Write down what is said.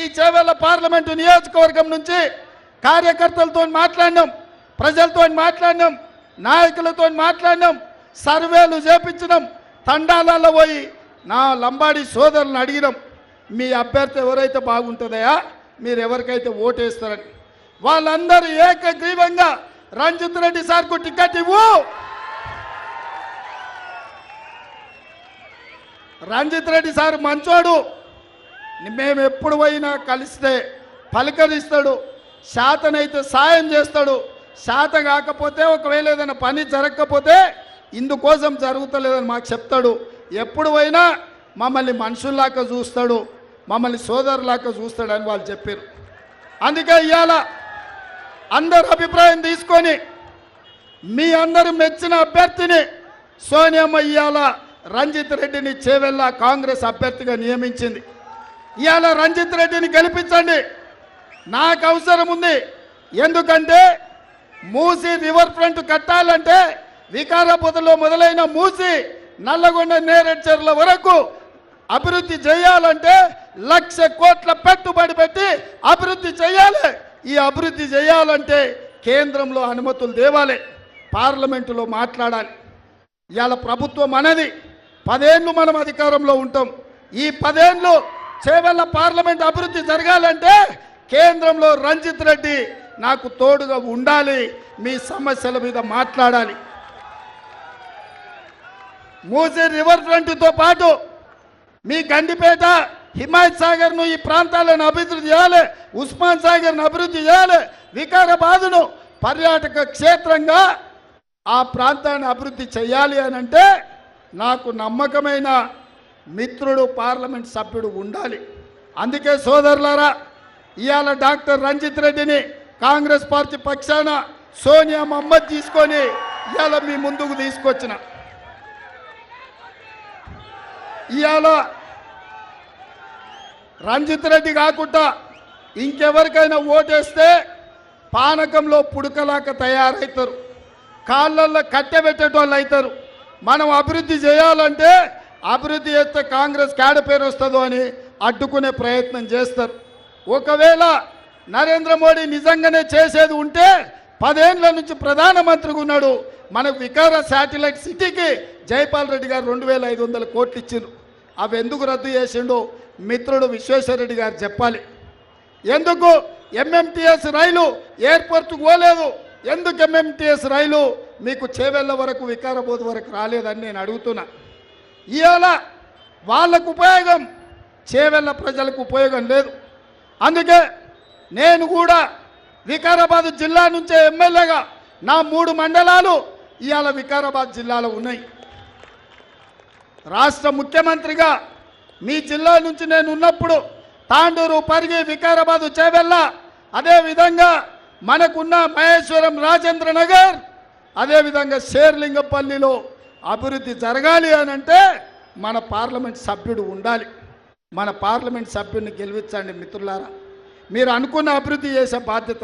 ఈ చేవెళ్ళ పార్లమెంటు నియోజకవర్గం నుంచి కార్యకర్తలతో మాట్లాడినాం ప్రజలతో మాట్లాడినాం నాయకులతో మాట్లాడినాం సర్వేలు చేపించినాం తండాలలో పోయి నా లంబాడి సోదరులను అడిగినాం మీ అభ్యర్థి ఎవరైతే బాగుంటుందయా మీరు ఎవరికైతే ఓటేస్తారని. వాళ్ళందరూ ఏకగ్రీవంగా రంజిత్ రెడ్డి సార్కు టికెట్ ఇవ్వు. రంజిత్ రెడ్డి సార్ మంచోడు. మేము ఎప్పుడు పోయినా కలిస్తే పలకరిస్తాడు శాతనైతే సాయం చేస్తాడు. శాత కాకపోతే ఒకవేళ ఏదైనా పని జరగకపోతే ఇందుకోసం జరుగుతలేదని మాకు చెప్తాడు. ఎప్పుడు పోయినా మమ్మల్ని మనుషుల్లాగా చూస్తాడు మమ్మల్ని సోదరులాగా చూస్తాడని వాళ్ళు చెప్పారు. అందుకే ఇవాళ అందరు అభిప్రాయం తీసుకొని మీ అందరు మెచ్చిన అభ్యర్థిని సోనియమ్మ ఇవాళ రంజిత్ రెడ్డిని చేవెళ్ళ కాంగ్రెస్ అభ్యర్థిగా నియమించింది. ఇవాళ రంజిత్ రెడ్డిని గెలిపించండి. నాకు అవసరం ఉంది. ఎందుకంటే మూసి రివర్ ఫ్రంట్ కట్టాలంటే వికారాబాద్లో మొదలైన మూసి నల్లగొండ నేరెడ్చర్ల వరకు అభివృద్ధి చేయాలంటే లక్ష కోట్ల పెట్టుబడి పెట్టి అభివృద్ధి చేయాలి. ఈ అభివృద్ధి చేయాలంటే కేంద్రంలో అనుమతులు తేవాలి. పార్లమెంటులో మాట్లాడాలి. ఇవాళ ప్రభుత్వం అనేది పదేళ్ళు మనం అధికారంలో ఉంటాం. ఈ పదేళ్ళు చేవెళ్ళ పార్లమెంట్ అభివృద్ధి జరగాలంటే కేంద్రంలో రంజిత్ రెడ్డి నాకు తోడుగా ఉండాలి మీ సమస్యల మీద మాట్లాడాలి. మూసీ రివర్ ఫ్రంట్తో పాటు మీ గండిపేట హిమాయత్ సాగర్ను ఈ ప్రాంతాలను అభివృద్ధి చేయాలి ఉస్మాన్ సాగర్ను అభివృద్ధి చేయాలి వికారాబాదును పర్యాటక క్షేత్రంగా ఆ ప్రాంతాన్ని అభివృద్ధి చేయాలి అని అంటే నాకు నమ్మకమైన మిత్రుడు పార్లమెంట్ సభ్యుడు ఉండాలి. అందుకే సోదరులారా ఇవాళ డాక్టర్ రంజిత్ రెడ్డిని కాంగ్రెస్ పార్టీ పక్షాన సోనియా మహమ్మద్ తీసుకొని ఇవాళ మీ ముందుకు తీసుకొచ్చిన. ఇవాళ రంజిత్ రెడ్డి కాకుండా ఇంకెవరికైనా ఓటేస్తే పానకంలో పుడకలాక తయారవుతారు కాళ్ళల్లో కట్టెబెట్టేటోళ్ళు అవుతారు మనం అభివృద్ధి చేయాలంటే అభివృద్ధి చేస్తే కాంగ్రెస్ కాడ పేరు వస్తుందో అని అడ్డుకునే ప్రయత్నం చేస్తారు. ఒకవేళ నరేంద్ర మోడీ నిజంగానే చేసేది ఉంటే పదేళ్ళ నుంచి ప్రధానమంత్రిగా ఉన్నాడు. మనకు వికార శాటిలైట్ సిటీకి జైపాల్ రెడ్డి గారు రెండు వేల ఐదు వందల కోట్లు ఇచ్చిండ్రు. అవి ఎందుకు రద్దు చేసిండో మిత్రుడు విశ్వేశ్వరరెడ్డి గారు చెప్పాలి. ఎందుకు ఎంఎంటీఎస్ రైలు ఎయిర్పోర్ట్కు పోలేదు? ఎందుకు ఎంఎంటీఎస్ రైలు మీకు చేవెళ్ళ వరకు వికారాబాద్ వరకు రాలేదని నేను అడుగుతున్నా. ఇవాళ వాళ్ళకు ఉపయోగం చేవెళ్ళ ప్రజలకు ఉపయోగం లేదు. అందుకే నేను కూడా వికారాబాద్ జిల్లా నుంచే ఎమ్మెల్యేగా నా మూడు మండలాలు ఇవాళ వికారాబాద్ జిల్లాలో ఉన్నాయి. రాష్ట్ర ముఖ్యమంత్రిగా మీ జిల్లా నుంచి నేను ఉన్నప్పుడు తాండూరు పరిగి వికారాబాదు చేవెళ్ళ అదేవిధంగా మనకున్న మహేశ్వరం రాజేంద్ర నగర్ అదేవిధంగా శేర్లింగపల్లిలో అభివృద్ధి జరగాలి అని అంటే మన పార్లమెంట్ సభ్యుడు ఉండాలి. మన పార్లమెంట్ సభ్యుడిని గెలిపించండి మిత్రులారా. మీరు అనుకున్న అభివృద్ధి చేసే బాధ్యత